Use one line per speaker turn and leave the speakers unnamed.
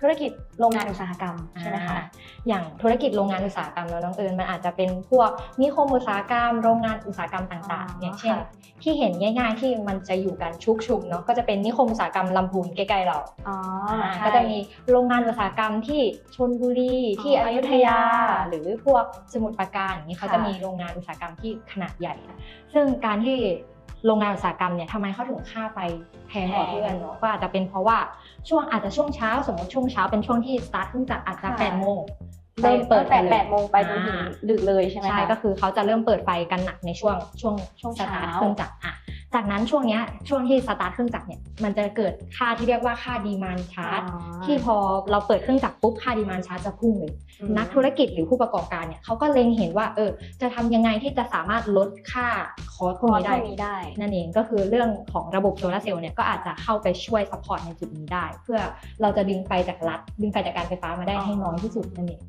ธุรกิจโรงงานอุตสาหกรรมใช่ไหมคะ
อ่าอย่างธุรกิจโรงงานอุตสาหกรรมแล้วน้องเอิญมันอาจจะเป็นพวกนิคมอุตสาหกรรม โรงงานอุตสาหกรรมต่าง
อ๋อ
ๆอย่างเช่น
ค่ะ
ที่เห็นง่ายๆที่มันจะอยู่กันชุกชุมเนาะก็จะเป็นนิคมอุตสาหกรรมลำพูนใกล้ๆเรา
อ๋อ
อ่า
ใช่
ก็จะมีโรงงานอุตสาหกรรมที่ชนบุรีที่
อ๋อ
อ
อยุ
ยุ
ธ
ธ
ยา
ยา หรือพวกสมุทรปราการอย่างนี้เขา
ค่ะ
จะมีโรงงานอุตสาหกรรมที่ขนาดใหญ่ ซึ่งการที่ โรงงานอุตสาหกรรมเนี่ยทำไมเขาถึงค่าไฟแพงกว่าเพื่อนเนาะก็อาจจะเป็นเพราะว่าช่วงอาจจะช่วงเช้าสมมติช่วงเช้าเป็นช่วงที่สตาร์ทเครื่องจักรอาจจะแปดโมง
เริ่มเปิด
ไป
แต่
เลย
แปดโมงไปจนถึง
อ่า
ดึกเลยใช่ไหมคะ
ใช่ก็คือเขาจะเริ่มเปิดไฟกันหนักในช่วงช่วง
ช่วง
สตาร์ท
เช้า
เครื่องจักรอะจากนั้นช่วงเนี้ยช่วงที่สตาร์ทเครื่องจักรเนี่ยมันจะเกิดค่าที่เรียกว่าค่าดีมานชาร์จ
อ๋อ
ที่พอเราเปิดเครื่องจักรปุ๊บค่าดีมานชาร์จจะพุ่งเลย
อืม
นักธุรกิจหรือผู้ประกอบการเนี่ยเขาก็เล็งเห็นว่าเออจะทำยังไงที่จะสามารถลดค่าคอ สพ
พ
วก
อ
นี้
เท่า
ได้
นี้ได้
นั่นเองก็คือเรื่องของระบบโซลาร์เซลล์เนี่ยก็อาจจะเข้าไปช่วยซัพพอร์ตในจุดนี้ได้ เพื่อเราจะดึงไฟจากรัฐดึงไฟจากการไฟฟ้ามาได้ให้น้อยที่สุดนั่นเอง